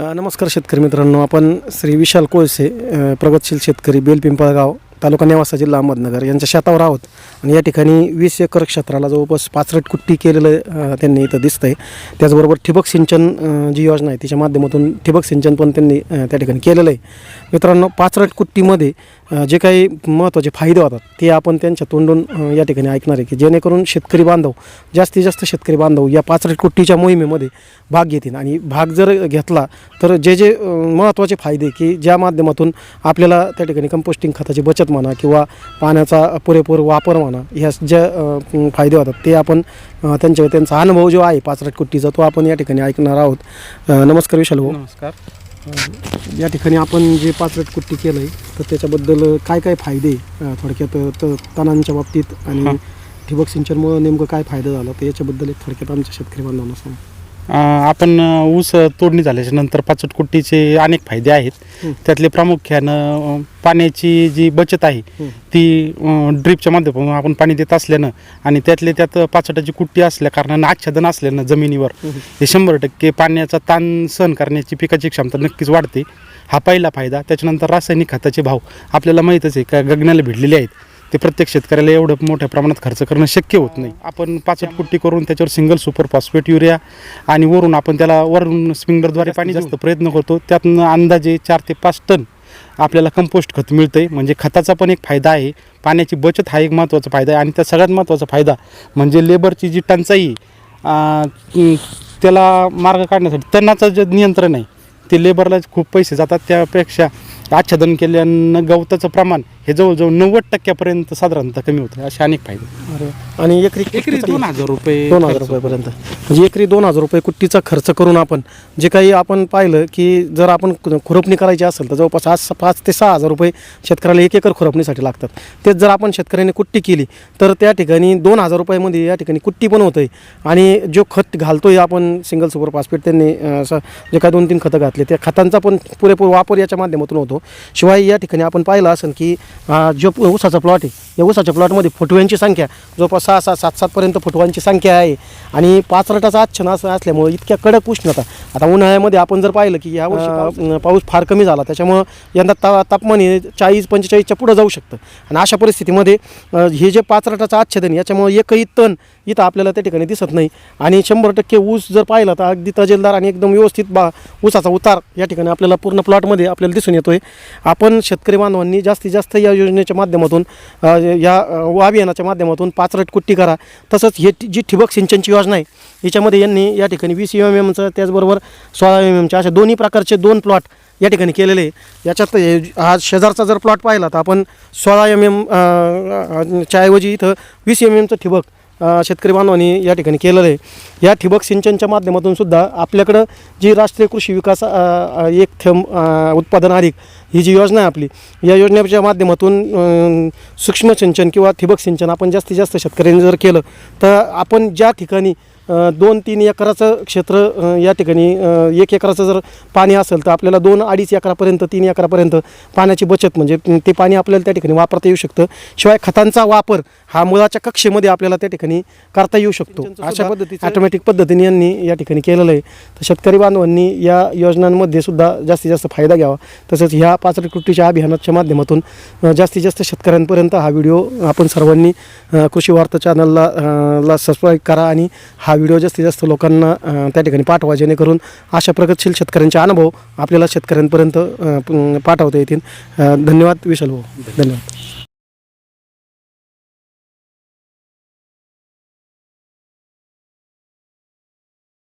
नमस्कार शेतकरी मित्रांनो. आपण श्री विशाल कोळसे प्रगतशील शेतकरी बेलपिंपळगाव तालुका नेवासा जिल्हा अहमदनगर यांच्या शेतावर आहोत. आणि या ठिकाणी वीस एकर क्षेत्राला जवळपास पाचरट कुट्टी केलेलं त्यांनी इथं दिसतं आहे त्याचबरोबर ठिबक सिंचन जी योजना आहे तिच्या माध्यमातून ठिबक सिंचन पण त्यांनी त्या ठिकाणी केलेलं आहे. मित्रांनो पाचरट कुट्टीमध्ये जे काही महत्त्वाचे फायदे होतात ते आपण त्यांच्या तोंडून या ठिकाणी ऐकणार आहे की जेणेकरून शेतकरी बांधव जास्तीत जास्त शेतकरी बांधव या पाचरट कुट्टीच्या मोहिमेमध्ये भाग घेतील. आणि भाग जर घेतला तर जे जे महत्त्वाचे फायदे की ज्या माध्यमातून आपल्याला त्या ठिकाणी कंपोस्टिंग खताची बचत म्हणा किंवा पाण्याचा पुरेपूर वापर म्हणा ह्या ज्या फायदे होतात ते आपण त्यांच्या त्यांचा अनुभव जो आहे पाचरट कुट्टीचा तो आपण या ठिकाणी ऐकणार आहोत. नमस्कार विशाल भाऊ. नमस्कार. या ठिकाणी आपण जे पाचरट कुट्टी केलं आहे तर त्याच्याबद्दल काय काय फायदे थोडक्यात अ, त तणांच्या बाबतीत आणि. ठिबक सिंचनमुळं नेमकं काय फायदा झाला? तर याच्याबद्दल एक थोडक्यात आमच्या शेतकरी बांधवांना सांगा. आपण ऊस तोडणी झाल्याच्यानंतर पाचट कुट्टीचे अनेक फायदे आहेत. त्यातले प्रामुख्यानं पाण्याची जी बचत आहे. ती ड्रीपच्या माध्यमातून आपण पाणी देत असल्यानं आणि त्यातले त्यात पाचटाची कुट्टी असल्या कारणानं आच्छादन असल्यानं जमिनीवर हे शंभर टक्के पाण्याचा ताण सहन करण्याची पिकाची क्षमता नक्कीच वाढते. हा पहिला फायदा. त्याच्यानंतर रासायनिक खताचे भाव. आपल्याला माहीतच आहे का गगनाला भिडलेले आहेत. ते प्रत्येक शेतकऱ्याला एवढं मोठ्या प्रमाणात खर्च करणं शक्य होत नाही. आपण पाचट कुट्टी करून त्याच्यावर सिंगल सुपर फॉस्फेट युरिया आणि वरून आपण त्याला वरून स्प्रिंगरद्वारे पाणी जास्त प्रयत्न करतो. त्यातनं अंदाजे चार ते पाच टन आपल्याला कंपोस्ट खत मिळतंय. म्हणजे खताचा पण एक फायदा आहे. पाण्याची बचत हा एक महत्त्वाचा फायदा आहे. आणि त्या सगळ्यात महत्त्वाचा फायदा म्हणजे लेबरची जी टंचाई आहे, त्याला मार्ग काढण्यासाठी तणाचं जे नियंत्रण आहे ते लेबरला खूप पैसे जातात. त्यापेक्षा आच्छादन केल्यानं गवताचं प्रमाण हे जवळजवळ नव्वद टक्क्यापर्यंत साधारणतः कमी होतं असे अनेक फायदे अरे आणि एकरी एकरी दोन हजार रुपये दोन हजार रुपयेपर्यंत. म्हणजे एकरी दोन हजार रुपये कुट्टीचा खर्च करून आपण जे काही आपण पाहिलं की जर आपण खु- खुरपणी करायची असेल तर जवळपास आज पाच ते सहा हजार रुपये शेतकऱ्याला एक एकर खुरपणीसाठी लागतात. तेच जर आपण शेतकऱ्याने कुट्टी केली तर त्या ठिकाणी दोन हजार रुपयामध्ये या ठिकाणी कुट्टी पण होतंय. आणि जो खत घालतोय आपण सिंगल सुपर फॉस्फेट त्यांनी अं, असं जे काही दोन तीन खतं घातले त्या खतांचा पण पुरेपूर वापर याच्या माध्यमातून होतो. शिवाय या ठिकाणी आपण पाहिलं असेल की अं, जो ऊसाचा प्लॉट आहे. या ऊसाच्या प्लॉटमध्ये फुटव्यांची संख्या. जवळपास सहा सहा सात सातपर्यंत फुटवांची संख्या आहे. आणि पाच रटाचा आच्छन असं असल्यामुळे इतक्या कडक उष्णता आता उन्हाळ्यामध्ये आपण जर पाहिलं की यावर्षी पाऊस- पाऊस फार कमी झाला. त्याच्यामुळं यंदा ता तापमान हे चाळीस पंचेचाळीसच्या पुढं जाऊ शकतं. आणि अशा परिस्थितीमध्ये हे जे पाच रटाचं आच्छादन याच्यामुळे एकही तण इथं आपल्याला त्या ठिकाणी दिसत नाही. आणि शंभर टक्के ऊस जर पाहिला तर अगदी तजेलदार आणि एकदम व्यवस्थित बा ऊसाचा उतार या ठिकाणी आपल्याला पूर्ण प्लॉटमध्ये आपल्याला दिसून येतोय. आपण शेतकरी बांधवांनी जास्तीत जास्त या योजनेच्या माध्यमातून या अ, अभियानाच्या माध्यमातून पाचरट कुट्टी करा तसंच हे जी ठिबक सिंचनची योजना आहे याच्यामध्ये यांनी या ठिकाणी वीस एम एमचं त्याचबरोबर सोळा एम एमच्या अशा दोन्ही प्रकारचे दोन प्लॉट या ठिकाणी केलेले आहे. याच्यात हा शेजारचा जर प्लॉट पाहिला तर आपण सोळा एम एम च्या ऐवजी इथं वीस एम एमचं ठिबक शेतकरी बांधवांनी या ठिकाणी केलेलं आहे. या ठिबक सिंचनच्या माध्यमातून सुद्धा आपल्याकडं जी राष्ट्रीय कृषी विकास एक थेंब उत्पादन अधिक ही जी योजना आहे आपली या योजनेच्या माध्यमातून सूक्ष्म सिंचन किंवा ठिबक सिंचन आपण जास्तीत जास्त शेतकऱ्यांनी जर केलं तर आपण ज्या ठिकाणी दोन तीन एकराचं क्षेत्र या ठिकाणी एक एकराचं जर पाणी असेल तर आपल्याला दोन अडीच एकरापर्यंत तीन एकरापर्यंत पाण्याची बचत म्हणजे ते पाणी आपल्याला त्या ठिकाणी वापरता येऊ शकतं. शिवाय खतांचा वापर हा मुळाच्या कक्षेमध्ये आपल्याला त्या ठिकाणी करता येऊ शकतो. अशा पद्धतीचं ऑटोमॅटिक पद्धतीने यांनी या ठिकाणी केलेलं आहे. तर शेतकरी बांधवांनी या योजनांमध्ये सुद्धा जास्तीत जास्त फायदा घ्यावा. तसंच ह्या पाच कृतीच्या अभियानाच्या माध्यमातून जास्तीत जास्त शेतकऱ्यांपर्यंत हा व्हिडिओ आपण सर्वांनी कृषी वार्ता चॅनलला ला सबस्क्राईब करा आणि हा व्हिडिओ जास्तीत जास्त लोकांना त्या ठिकाणी पाठवा जेणेकरून अशा प्रगतशील शेतकऱ्यांचे अनुभव आपल्याला शेतकऱ्यांपर्यंत पाठवता येतील. धन्यवाद विशाल भाऊ. धन्यवाद.